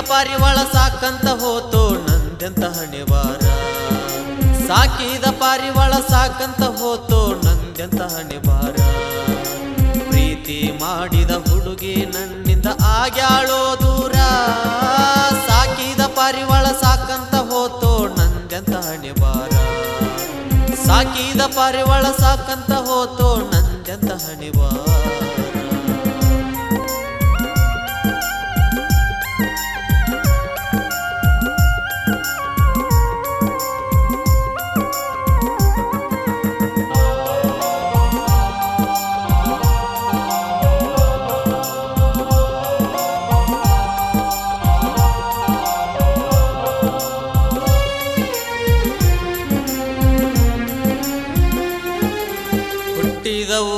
ಪಾರಿವಾಳ ಸಾಕಂತ ಹೋತೋ ನಂದೆಂತ ಹಣೆವಾರ. ಸಾಕಿದ ಪಾರಿವಾಳ ಸಾಕಂತ ಹೋತೋ ನಂದೆಂತ ಹಣೆವಾರ. ಪ್ರೀತಿ ಮಾಡಿದ ಹುಡುಗಿ ನನ್ನಿಂದ ಆಗ್ಯಾಳೋ ದೂರ. ಸಾಕಿದ ಪಾರಿವಾಳ ಸಾಕಂತ ಹೋತೋ ನಂದೆಂತ ಹಣೆವಾರ. ಸಾಕಿದ ಪಾರಿವಾಳ ಸಾಕಂತ ಹೋತೋ ನಂದೆಂತ ಹಣೆವಾರ.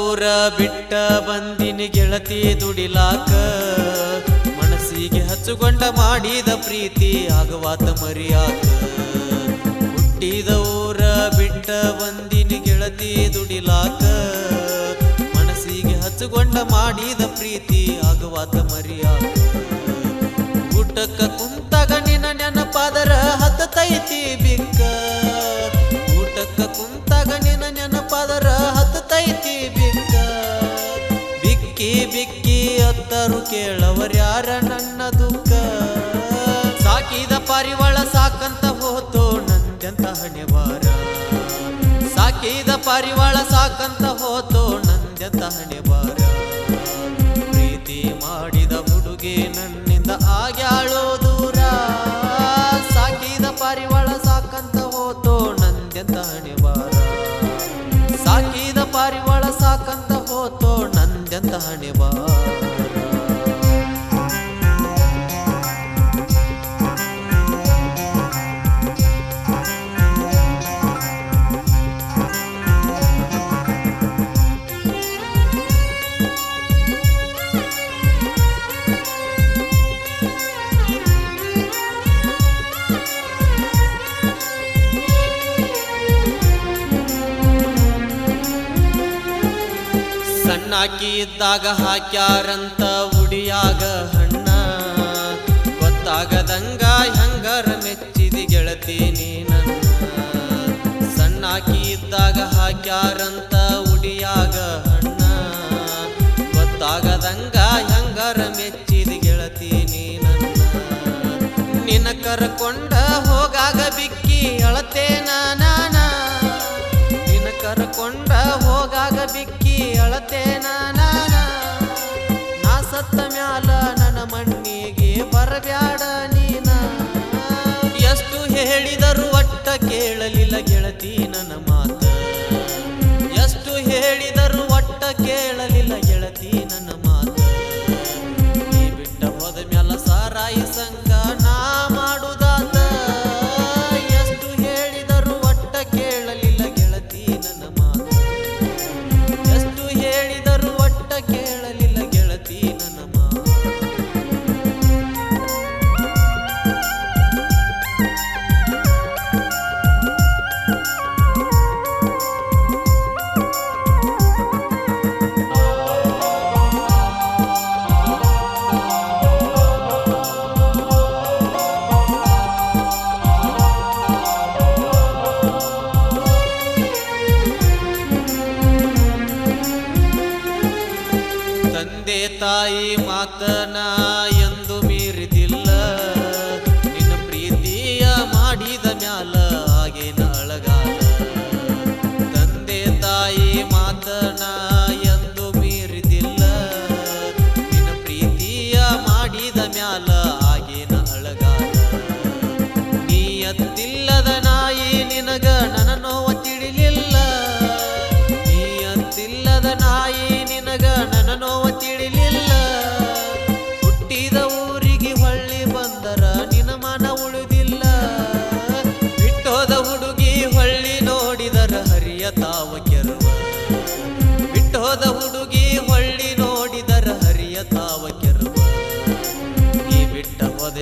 ಊರ ಬಿಟ್ಟ ಬಂದಿನಿ ಗೆಳತಿ ದುಡಿಲಾಕ ಮನಸ್ಸಿಗೆ ಹಚ್ಚುಕೊಂಡ ಮಾಡಿದ ಪ್ರೀತಿ ಆಗವಾತ ಮರಿಯಾಕ. ಹುಟ್ಟಿದ ಊರ ಬಿಟ್ಟ ಬಂದಿನಿ ಗೆಳತಿ ದುಡಿಲಾಕ ಮನಸ್ಸಿಗೆ ಹಚ್ಚುಕೊಂಡ ಮಾಡಿದ ಪ್ರೀತಿ ಆಗವಾತ ಮರಿಯಾಕ. ಊಟಕ್ಕ ಸಾಕಿದ ಪಾರಿವಾಳ ಸಾಕಂತ ಹೋತು ನಂದ್ಯ ನಂದೆಂತ ಹಣೆವಾರ ಪ್ರೀತಿ ಮಾಡಿದ ಹುಡುಗಿ ನನ್ನಿಂದ ಆಗ್ಯಾಳೋ ದೂರ. ಸಾಕಿದ ಪಾರಿವಾಳ ಸಾಕಂತ ಹೋತು ನಂದ್ಯ ನಂದೆಂತ ಹಣೆವಾರ ಸಾಕಿದ ಪಾರಿವಾಳ ಸಾಕಂತ ಹೋತು ನಂದ್ಯ ನಂದೆಂತ ಹಣೆವಾರ ಸಣ್ಣಾಕಿ ಇದ್ದಾಗ ಹಾಕ್ಯಾರಂತ ಉಡಿಯಾಗ ಹಣ್ಣ. ಗೊತ್ತಾಗದಂಗ ಹೆಂಗರ ಮೆಚ್ಚಿದಿ ಗೆಳತಿ ನನ್ನ ಸಣ್ಣಾಕಿ ಇದ್ದಾಗ ಹಾಕ್ಯಾರಂತ ಉಡಿಯಾಗ ಹಣ್ಣ. ಗೊತ್ತಾಗದಂಗ ಹೆಂಗರ ಮೆಚ್ಚಿದಿ ಗೆಳತಿ ನನ್ನ ನಿನ್ನ ಕರ್ಕೊಂಡ ಹೋಗಾಗ ಬಿಕ್ಕಿ ಅಳತೇನ ಮಣ್ಣಿಗೆ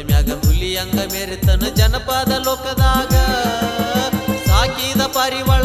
ಬಿಟ್ಟ ಹುಲಿ ಅಂಗ ಮೇರೆ ಮೆರೆತನ ಜನಪದ ಲೋಕದಾಗ. ಸಾಕಿದ ಪಾರಿವಾಳ